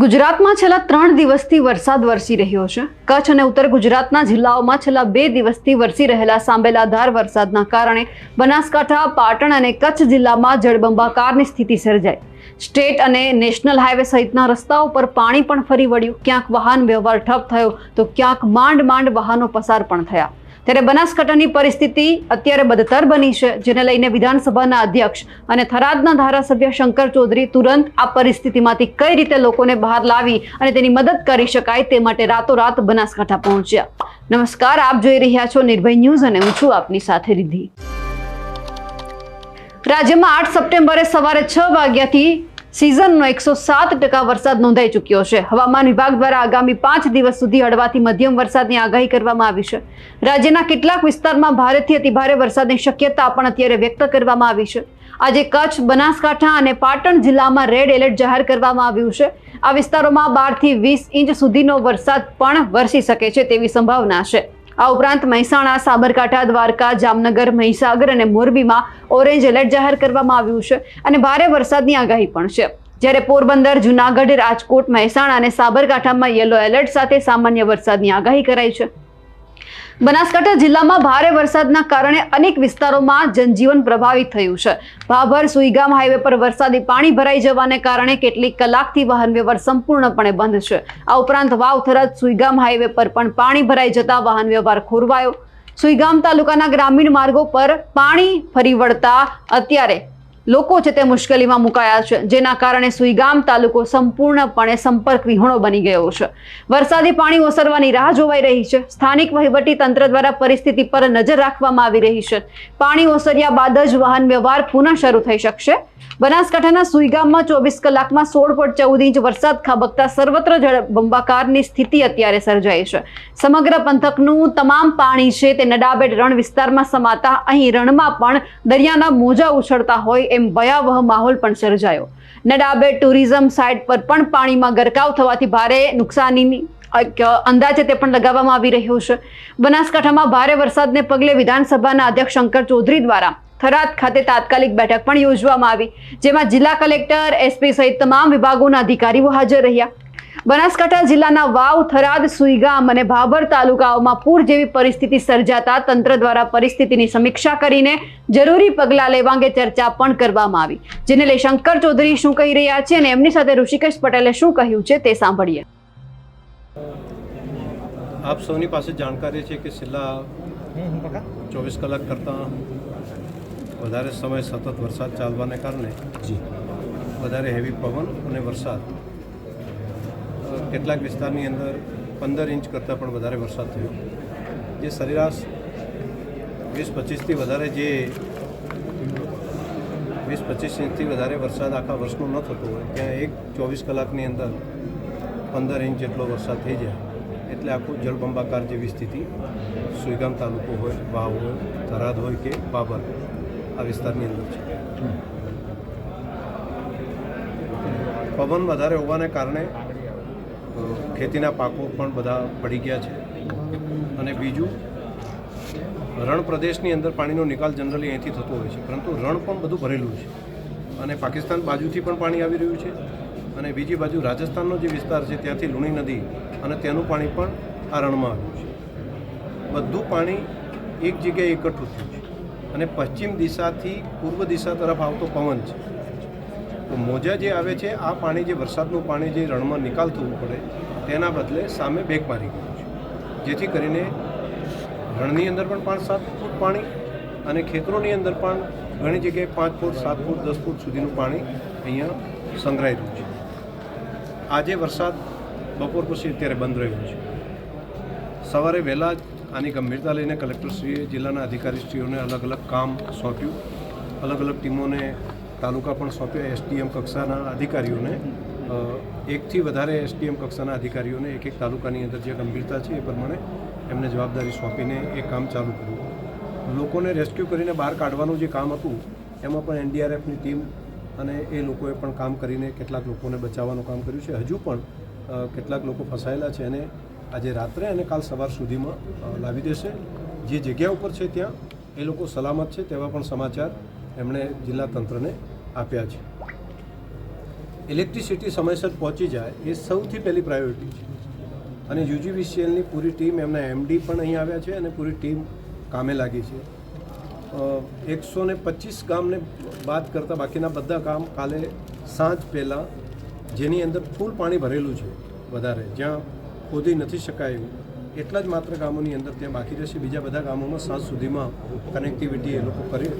ગુજરાતમાં છેલ્લા ત્રણ દિવસથી વરસાદ વરસી રહ્યો છે. કચ્છ અને ઉત્તર ગુજરાતના જિલ્લાઓમાં છેલ્લા બે દિવસથી વરસી રહેલા સાંબેલાધાર વરસાદના કારણે બનાસકાંઠા, પાટણ અને કચ્છ જિલ્લામાં જળબંબાકારની સ્થિતિ સર્જાઈ. સ્ટેટ અને નેશનલ હાઈવે સહિતના રસ્તાઓ પર પાણી પણ ફરી વળ્યું. ક્યાંક વાહન વ્યવહાર ઠપ થયો તો ક્યાંક માંડ માંડ વાહનો પસાર પણ થયા. ત્યારે બનાસકાંઠાની પરિસ્થિતિ અત્યારે બદતર બની છે, જેને લઈને વિધાનસભાના અધ્યક્ષ અને થરાદના ધારાસભ્ય શંકર ચૌધરી તુરંત આ પરિસ્થિતિમાંથી કઈ રીતે લોકોને બહાર લાવી અને તેની મદદ કરી શકાય તે માટે રાતોરાત બનાસકાંઠા પહોંચ્યા. નમસ્કાર, આપ જોઈ રહ્યા છો નિર્ભય ન્યૂઝ અને હું છું આપની સાથે રિધિ રાજ્યમાં આઠ સપ્ટેમ્બરે સવારે છ વાગ્યાથી સિઝનનો એકસો સાત ટકા વરસાદ નોંધાઈ ચૂક્યો છે. હવામાન વિભાગ દ્વારા આગામી પાંચ દિવસ સુધી હળવાથી મધ્યમ વરસાદની આગાહી કરવામાં આવી છે. રાજ્યના કેટલાક વિસ્તારમાં ભારેથી અતિભારે વરસાદની શક્યતા પણ અત્યારે વ્યક્ત કરવામાં આવી છે. આજે કચ્છ, બનાસકાંઠા અને પાટણ જિલ્લામાં રેડ એલર્ટ જાહેર કરવામાં આવ્યું છે. આ વિસ્તારોમાં બારથી વીસ ઇંચ સુધીનો વરસાદ પણ વરસી શકે છે તેવી સંભાવના છે. આ ઉપરાંત મહેસાણા, સાબરકાંઠા, દ્વારકા, જામનગર, મહીસાગર અને મોરબીમાં ઓરેન્જ એલર્ટ જાહેર કરવામાં આવ્યું છે અને ભારે વરસાદની આગાહી પણ છે. જ્યારે પોરબંદર, જુનાગઢ, રાજકોટ, મહેસાણા અને સાબરકાંઠામાં યલો એલર્ટ સાથે સામાન્ય વરસાદની આગાહી કરાઈ છે. બનાસકાંઠા જિલ્લામાં ભારે વરસાદના કારણે અનેક વિસ્તારોમાં જનજીવન પ્રભાવિત થયું છે. ભાભર, સુઈગામ હાઈવે પર વરસાદી પાણી ભરાઈ જવાને કારણે કેટલીક કલાકથી વાહન વ્યવહાર સંપૂર્ણપણે બંધ છે. આ ઉપરાંત વાવ થરાદ સુઈગામ હાઈવે પર પણ પાણી ભરાઈ જતા વાહન વ્યવહાર ખોરવાયો. સુઈગામ તાલુકાના ગ્રામીણ માર્ગો પર પાણી ફરી વળતા અત્યારે લોકો છે તે મુશ્કેલીમાં મુકાયા છે, જેના કારણે સુઈગામ તાલુકો સંપૂર્ણપણે સંપર્ક વિહોણો બની ગયો છે. વરસાદી પાણી ઓસરવાની રાહ જોવાઈ રહી છે. સ્થાનિક વહીવટી તંત્ર દ્વારા પરિસ્થિતિ પર નજર રાખવામાં આવી રહી છે. પાણી ઓસર્યા બાદ જ વાહન વ્યવહાર પુનઃ શરૂ થઈ શકશે. બનાસકાંઠાના સુઈગામમાં ચોવીસ કલાકમાં સોળ પોઈન્ટ ચૌદ ઇંચ વરસાદ ખાબકતા સર્વત્ર જળબંબાકારની સ્થિતિ અત્યારે સર્જાઈ છે. સમગ્ર પંથકનું તમામ પાણી છે તે નડાબેટ રણ વિસ્તારમાં સમાતા. અહીં રણમાં પણ દરિયાના મોજા ઉછળતા હોય એમ ભયાવહ માહોલ પણ સર્જાયો. નડાબે ટુરિઝમ સાઇટ પર પણ પાણીમાં ગરકાવ થવાથી ભારે નુકસાનીની અંદાજે તે પણ લગાવવામાં આવી રહ્યો છે. બનાસકાંઠામાં ભારે વરસાદને પગલે વિધાનસભાના અધ્યક્ષ શંકર ચૌધરી દ્વારા થરાદ ખાતે તાત્કાલિક બેઠક પણ યોજવામાં આવી, જેમાં જિલ્લા કલેક્ટર એસપી સહિત તમામ વિભાગોના અધિકારીઓ હાજર રહ્યા. બનાસકાંઠા જિલ્લાના વાવ થરાદ સુઈગામ અને ભાભર તાલુકાઓમાં પૂર જેવી પરિસ્થિતિ સર્જાતા તંત્ર દ્વારા પરિસ્થિતિની સમીક્ષા કરીને જરૂરી પગલાં લેવા અંગે ચર્ચા પણ કરવામાં આવી. જેને લઈ શંકર ચૌધરી શું કહી રહ્યા છે અને એમની સાથે ઋષિકેશ પટેલે શું કહ્યું છે તે સાંભળીએ. આપ સૌની પાસે જાણકારી છે કે છેલ્લા ચોવીસ કલાક કરતાં વધારે સમય સતત વરસાદ ચાલવાને કારણે વધારે હેવી પવન અને વરસાદ કેટલાક વિસ્તારની અંદર પંદર ઇંચ કરતાં પણ વધારે વરસાદ થયો. જે સરેરાશ વીસ પચીસથી વધારે જે વીસ પચીસ ઇંચથી વધારે વરસાદ આખા વર્ષનો ન થતો હોય ત્યાં એક ચોવીસ કલાકની અંદર પંદર ઇંચ જેટલો વરસાદ થઈ જાય. એટલે આખું જળબંબાકાર જેવી સ્થિતિ. સુઈગામ તાલુકો હોય વાવ હોય થરાદ હોય કે બાબર આ વિસ્તારની અંદર છે. પવન વધારે હોવાને કારણે ખેતીના પાકો પણ બધા પડી ગયા છે. અને બીજું, રણ પ્રદેશની અંદર પાણીનો નિકાલ જનરલી અહીંથી થતો હોય છે, પરંતુ રણ પણ બધું ભરેલું છે. અને પાકિસ્તાન બાજુથી પણ પાણી આવી રહ્યું છે અને બીજી બાજુ રાજસ્થાનનો જે વિસ્તાર છે, ત્યાંથી લુણી નદી અને તેનું પાણી પણ આ રણમાં આવ્યું છે. બધું પાણી એક જગ્યાએ એકઠું થયું છે. અને પશ્ચિમ દિશાથી પૂર્વ દિશા તરફ આવતો પવન છે. મોજા જે આવે છે, આ પાણી જે વરસાદનું પાણી જે રણમાં નિકાલ થવું પડે, તેના બદલે સામે બેક મારી ગયું છે. જેથી કરીને રણની અંદર પણ પાંચ સાત ફૂટ પાણી અને ખેતરોની અંદર પણ ઘણી જગ્યાએ પાંચ ફૂટ, સાત ફૂટ, દસ ફૂટ સુધીનું પાણી અહીંયા સંગ્રહાયેલું છે. આજે વરસાદ બપોર પછી અત્યારે બંધ રહ્યો છે. સવારે વહેલા જ આની ગંભીરતા લઈને કલેક્ટરશ્રીએ, જિલ્લાના અધિકારીશ્રીઓને અલગ અલગ કામ સોંપ્યું. અલગ અલગ ટીમોને તાલુકા પણ સોંપ્યા એસડીએમ કક્ષાના અધિકારીઓને. એકથી વધારે એસડીએમ કક્ષાના અધિકારીઓને એક એક તાલુકાની અંદર જે ગંભીરતા છે એ પ્રમાણે એમને જવાબદારી સોંપીને એ કામ ચાલુ કર્યું. લોકોને રેસ્ક્યુ કરીને બહાર કાઢવાનું જે કામ હતું, એમાં પણ એનડીઆરએફની ટીમ અને એ લોકોએ પણ કામ કરીને કેટલાક લોકોને બચાવવાનું કામ કર્યું છે. હજુ પણ કેટલાક લોકો ફસાયેલા છે અને આજે રાત્રે અને કાલ સવાર સુધીમાં લાવી દેશે. જે જગ્યા ઉપર છે ત્યાં, એ લોકો સલામત છે તેવા પણ સમાચાર એમણે જિલ્લા તંત્રને આપ્યા છે. ઇલેક્ટ્રિસિટી સમયસર પહોંચી જાય એ સૌથી પહેલી પ્રાયોરિટી છે. અને યુજીવીસીએલની પૂરી ટીમ એમના એમડી પણ અહીં આવ્યા છે અને પૂરી ટીમ કામે લાગી છે. એકસો ને પચીસ ગામને બાદ કરતાં બાકીના બધા કામ કાલે સાંજ પહેલાં જેની અંદર ફૂલ પાણી ભરેલું છે વધારે. જ્યાં ખોદી નથી શકાય એવું એટલા જ માત્ર ગામોની અંદર ત્યાં બાકી રહેશે. બીજા બધા ગામોમાં સાંજ સુધીમાં કનેક્ટિવિટી એ લોકો કરી.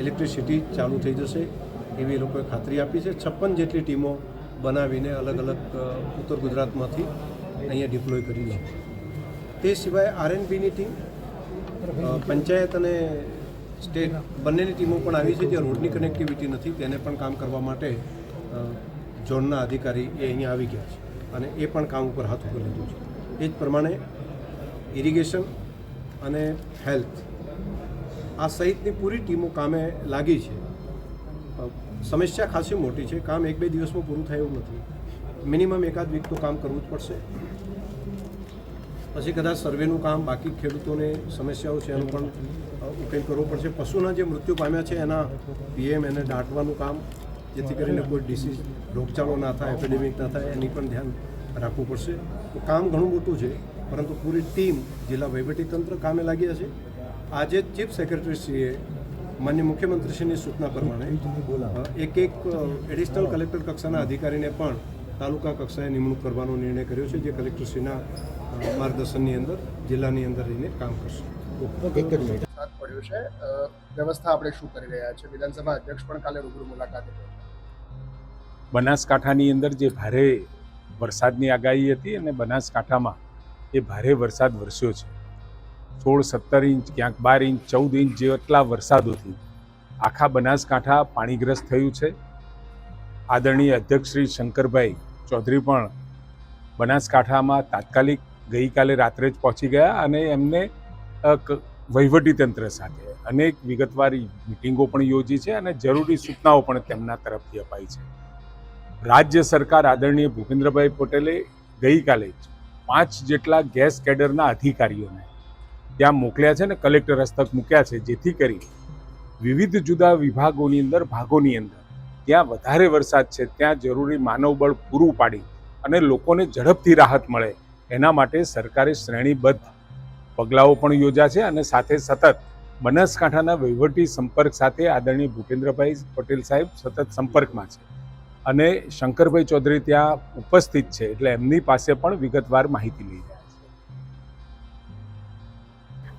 ઇલેક્ટ્રિસિટી ચાલુ થઈ જશે. એવી લોકોએ ખાતરી આપી છે. છપ્પન જેટલી ટીમો બનાવીને અલગ અલગ ઉત્તર ગુજરાતમાંથી અહીંયા ડિપ્લોય કરી છે. તે સિવાય આરએનબીની ટીમ પંચાયત અને સ્ટેટ બંનેની ટીમો પણ આવી છે. જે રોડની કનેક્ટિવિટી નથી. તેને પણ કામ કરવા માટે ઝોનના અધિકારી એ અહીંયા આવી ગયા છે અને એ પણ કામ ઉપર હાથ ઉપર લીધું છે. એ જ પ્રમાણે ઇરિગેશન અને હેલ્થ આ સહિતની પૂરી ટીમો કામે લાગી છે. સમસ્યા ખાસી મોટી છે. કામ એક બે દિવસમાં પૂરું થાય એવું નથી. મિનિમમ એકાદ વીક તો કામ કરવું જ પડશે. પછી કદાચ સર્વેનું કામ બાકી ખેડૂતોને સમસ્યાઓ છે એનું પણ ઉકેલ કરવો પડશે. પશુના જે મૃત્યુ પામ્યા છે એના પીએમ એને દાટવાનું કામ, જેથી કરીને કોઈ ડિસીઝ રોગચાળો ના થાય એપિડેમિક ના થાય, એની પણ ધ્યાન રાખવું પડશે. તો કામ ઘણું મોટું છે, પરંતુ પૂરી ટીમ જિલ્લા વહીવટીતંત્ર કામે લાગ્યા છે. આજે ચીફ સેક્રેટરીશ્રીએ માન્ય મુખ્યમંત્રીશ્રીની સૂચના પ્રમાણે એક એક એડિશનલ કલેક્ટર કક્ષાના અધિકારીને પણ તાલુકા કક્ષાએ નિમણૂક કરવાનો નિર્ણય કર્યો છે જે કલેક્ટરશ્રીના માર્ગદર્શનની અંદર જિલ્લાની અંદર રહીને કામ કરશે. એક જ મિનિટ. સાથ પડ્યો છે. વ્યવસ્થા આપણે શું કરી રહ્યા છે? વિધાનસભા અધ્યક્ષ પણ કાલે રૂબરૂ મુલાકાતે. બનાસકાંઠાની અંદર જે ભારે વરસાદની આગાહી હતી અને બનાસકાંઠામાં એ ભારે વરસાદ વરસ્યો છે. સોળ, સત્તર ઇંચ, ક્યાંક બાર ઇંચ, ચૌદ ઇંચ જેટલા વરસાદોથી આખા બનાસકાંઠા પાણીગ્રસ્ત થયું છે. આદરણીય અધ્યક્ષ શ્રી શંકરભાઈ ચૌધરી પણ બનાસકાંઠામાં તાત્કાલિક ગઈકાલે રાત્રે જ પહોંચી ગયા અને એમને વહીવટીતંત્ર સાથે અનેક વિગતવાર મિટિંગો પણ યોજી છે અને જરૂરી સૂચનાઓ પણ તેમના તરફથી અપાઈ છે. રાજ્ય સરકાર આદરણીય ભૂપેન્દ્રભાઈ પટેલે ગઈકાલે જ પાંચ જેટલા ગેસ કેડરના અધિકારીઓને ત્યાં મોકલ્યા છે ને કલેક્ટર હસ્તક મૂક્યા છે, જેથી કરી વિવિધ જુદા વિભાગોની અંદર, ભાગોની અંદર ત્યાં વધારે વરસાદ છે, ત્યાં જરૂરી માનવબળ પૂરું પાડી અને લોકોને ઝડપથી રાહત મળે. એના માટે સરકારે શ્રેણીબદ્ધ પગલાઓ પણ યોજ્યા છે અને સાથે સતત બનાસકાંઠાના વહીવટી સંપર્ક સાથે આદરણીય ભૂપેન્દ્રભાઈ પટેલ સાહેબ સતત સંપર્કમાં છે. અને શંકરભાઈ ચૌધરી ત્યાં ઉપસ્થિત છે, એટલે એમની પાસે પણ વિગતવાર માહિતી લઈ જાય